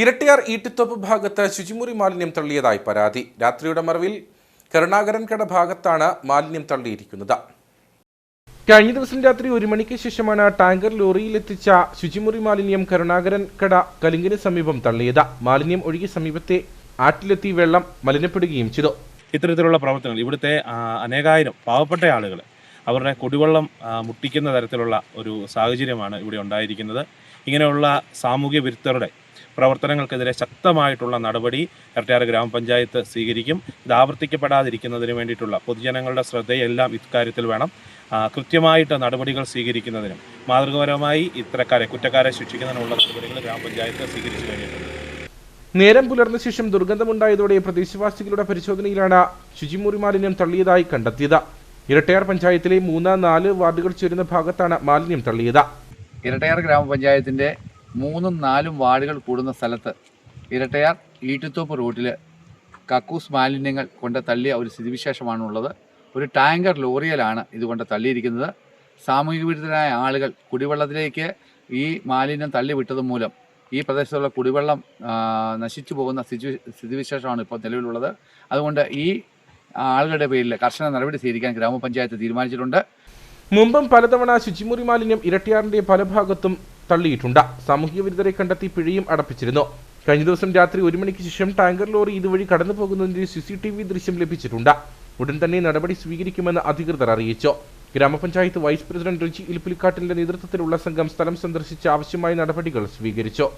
ഇരട്ടിയാർ ഈട്ടിത്തോപ്പ് ഭാഗത്ത് ശുചിമുറി മാലിന്യം തള്ളിയതായി പരാതി. രാത്രിയുടെ മറവിൽ കരുണാകരൻകട ഭാഗത്താണ് മാലിന്യം തള്ളിയിരിക്കുന്നത്. കഴിഞ്ഞ ദിവസം രാത്രി ഒരു മണിക്ക് ശേഷമാണ് ടാങ്കർ ലോറിയിലെത്തിച്ച ശുചിമുറി മാലിന്യം കരുണാകരൻ കട കലിങ്കിന് സമീപം തള്ളിയത്. മാലിന്യം ഒഴുകി സമീപത്തെ ആറ്റിലെത്തി വെള്ളം മലിനപ്പെടുകയും ചെയ്തു. ഇത്തരത്തിലുള്ള പ്രവർത്തനങ്ങൾ ഇവിടുത്തെ അനേകായിരം പാവപ്പെട്ട ആളുകൾ അവരുടെ കുടിവെള്ളം മുട്ടിക്കുന്ന തരത്തിലുള്ള ഒരു സാഹചര്യമാണ് ഇവിടെ ഉണ്ടായിരിക്കുന്നത്. ഇങ്ങനെയുള്ള സാമൂഹ്യ വിരുദ്ധരുടെ പ്രവർത്തനങ്ങൾക്കെതിരെ ശക്തമായിട്ടുള്ള നടപടി ഇരട്ടിയാറ് ഗ്രാമപഞ്ചായത്ത് സ്വീകരിക്കും. ഇത് ആവർത്തിക്കപ്പെടാതിരിക്കുന്നതിന് വേണ്ടിയിട്ടുള്ള പൊതുജനങ്ങളുടെ ശ്രദ്ധയെല്ലാം ഇക്കാര്യത്തിൽ വേണം. കൃത്യമായിട്ട് നടപടികൾ സ്വീകരിക്കുന്നതിനും മാതൃകാപരമായി ഇത്തരക്കാരെ കുറ്റക്കാരെ ശിക്ഷിക്കുന്നതിനുള്ള നടപടികൾ ഗ്രാമപഞ്ചായത്ത് സ്വീകരിച്ചു കഴിഞ്ഞിട്ടുണ്ട്. നേരം പുലർന്ന ശേഷം ദുർഗന്ധമുണ്ടായതോടെ പ്രദേശവാസികളുടെ പരിശോധനയിലാണ് ശുചിമുറി മാലിന്യം തള്ളിയതായി കണ്ടെത്തിയത്. ഇരട്ടയാർ പഞ്ചായത്തിലെ മൂന്ന് നാല് വാർഡുകൾ ചേരുന്ന ഭാഗത്താണ് മാലിന്യം തള്ളിയത്. ഇരട്ടയാർ ഗ്രാമപഞ്ചായത്തിന്റെ മൂന്നും നാലും വാർഡുകൾ കൂടുന്ന സ്ഥലത്ത് ഇരട്ടയാർ ഈട്ടിത്തോപ്പ് റൂട്ടിൽ കക്കൂസ് മാലിന്യങ്ങൾ കൊണ്ട് തള്ളിയ ഒരു സ്ഥിതിവിശേഷമാണുള്ളത്. ഒരു ടാങ്കർ ലോറിയലാണ് ഇതുകൊണ്ട് തള്ളിയിരിക്കുന്നത്. സാമൂഹിക വിരുദ്ധരായ ആളുകൾ കുടിവെള്ളത്തിലേക്ക് ഈ മാലിന്യം തള്ളിവിട്ടത് മൂലം ഈ പ്രദേശത്തുള്ള കുടിവെള്ളം നശിച്ചു പോകുന്ന സ്ഥിതി സ്ഥിതിവിശേഷമാണ് ഇപ്പോൾ നിലവിലുള്ളത്. അതുകൊണ്ട് ഈ ആളുകളുടെ പേരിൽ കർശന നടപടി സ്വീകരിക്കാൻ ഗ്രാമപഞ്ചായത്ത് തീരുമാനിച്ചിട്ടുണ്ട്. മുമ്പും പലതവണ ശുചിമുറി മാലിന്യം ഇരട്ടിയാറിന്റെ പല ഭാഗത്തും തള്ളിയിട്ടുണ്ട്. സാമൂഹിക വിരുദ്ധരെ കണ്ടെത്തി പിഴയും അടപ്പിച്ചിരുന്നു. കഴിഞ്ഞ ദിവസം രാത്രി ഒരു മണിക്ക് ശേഷം ടാങ്കർ ലോറി ഇതുവഴി കടന്നു പോകുന്നതിന്റെ സി സി ടി വി ദൃശ്യം ലഭിച്ചിട്ടുണ്ട്. ഉടൻ തന്നെ നടപടി സ്വീകരിക്കുമെന്ന് അധികൃതർ അറിയിച്ചു. ഗ്രാമപഞ്ചായത്ത് വൈസ് പ്രസിഡന്റ് റിജി ഇൽപ്പുലിക്കാട്ടിന്റെ നേതൃത്വത്തിലുള്ള സംഘം സ്ഥലം സന്ദർശിച്ച് ആവശ്യമായ നടപടികൾ സ്വീകരിച്ചു.